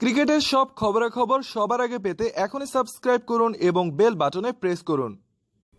ক্রিকেটের সব খবরাখবর সবার আগে পেতে এখনই সাবস্ক্রাইব করুন এবং বেল বাটনে প্রেস করুন।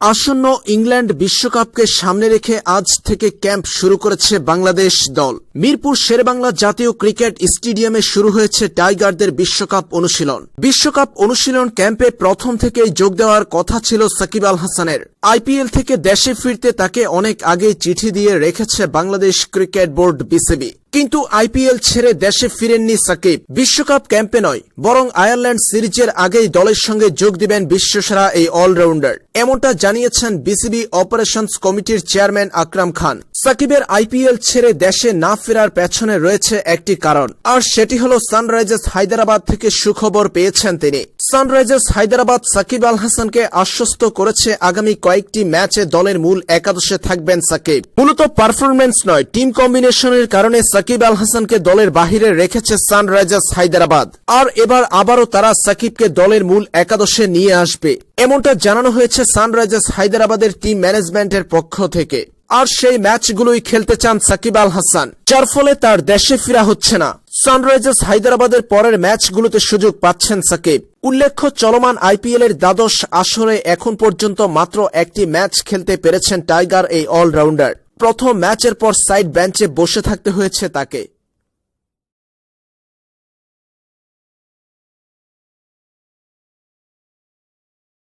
আসন্ন ইংল্যান্ড বিশ্বকাপকে সামনে রেখে আজ থেকে ক্যাম্প শুরু করেছে বাংলাদেশ দল। মিরপুর শেরবাংলা জাতীয় ক্রিকেট স্টেডিয়ামে শুরু হয়েছে টাইগারদের বিশ্বকাপ অনুশীলন। বিশ্বকাপ অনুশীলন ক্যাম্পে প্রথম থেকেই যোগ দেওয়ার কথা ছিল সাকিব আল হাসানের। আইপিএল থেকে দেশে ফিরতে তাকে অনেক আগেই চিঠি দিয়ে রেখেছে বাংলাদেশ ক্রিকেট বোর্ড বিসিবি। কিন্তু আইপিএল ছেড়ে দেশে ফিরেননি সাকিব। বিশ্বকাপ ক্যাম্পে নয়, বরং আয়ারল্যান্ড সিরিজের আগেই দলের সঙ্গে যোগ দিবেন বিশ্বসেরা এই অলরাউন্ডার। এমনটা জানিয়েছেন বিসিবি অপারেশনস কমিটির চেয়ারম্যান আকরাম খান। সাকিবের আইপিএল ছেড়ে দেশে না ফেরার পেছনে রয়েছে একটি কারণ, আর সেটি হল সানরাইজার্স হায়দ্রাবাদ থেকে সুখবর পেয়েছেন তিনি। সানরাইজার্স হায়দ্রাবাদ সাকিব আল হাসানকে আশ্বস্ত করেছে আগামী কয়েকটি ম্যাচে দলের মূল একাদশে থাকবেন সাকিব। মূলত পারফরমেন্স নয়, টিম কম্বিনেশনের কারণে সাকিব আল হাসানকে দলের বাহিরে রেখেছে সানরাইজার্স হায়দ্রাবাদ। আর এবার আবারও তারা সাকিবকে দলের মূল একাদশে নিয়ে আসবে। এমনটা জানানো হয়েছে সানরাইজার্স হায়দ্রাবাদের টিম ম্যানেজমেন্টের পক্ষ থেকে। আর সেই ম্যাচগুলোই খেলতে চান সাকিব আল হাসান। যার ফলে তার দেশে ফেরা হচ্ছে না। সানরাইজার্স হায়দ্রাবাদের পরের ম্যাচগুলোতে সুযোগ পাচ্ছেন সাকিব। উল্লেখ্য, চলমান আইপিএল এর দ্বাদশ আসরে এখন পর্যন্ত মাত্র একটি ম্যাচ খেলতে পেরেছেন টাইগার, এই অলরাউন্ডার। প্রথম ম্যাচের পর সাইড বেঞ্চে বসে থাকতে হয়েছে তাকে।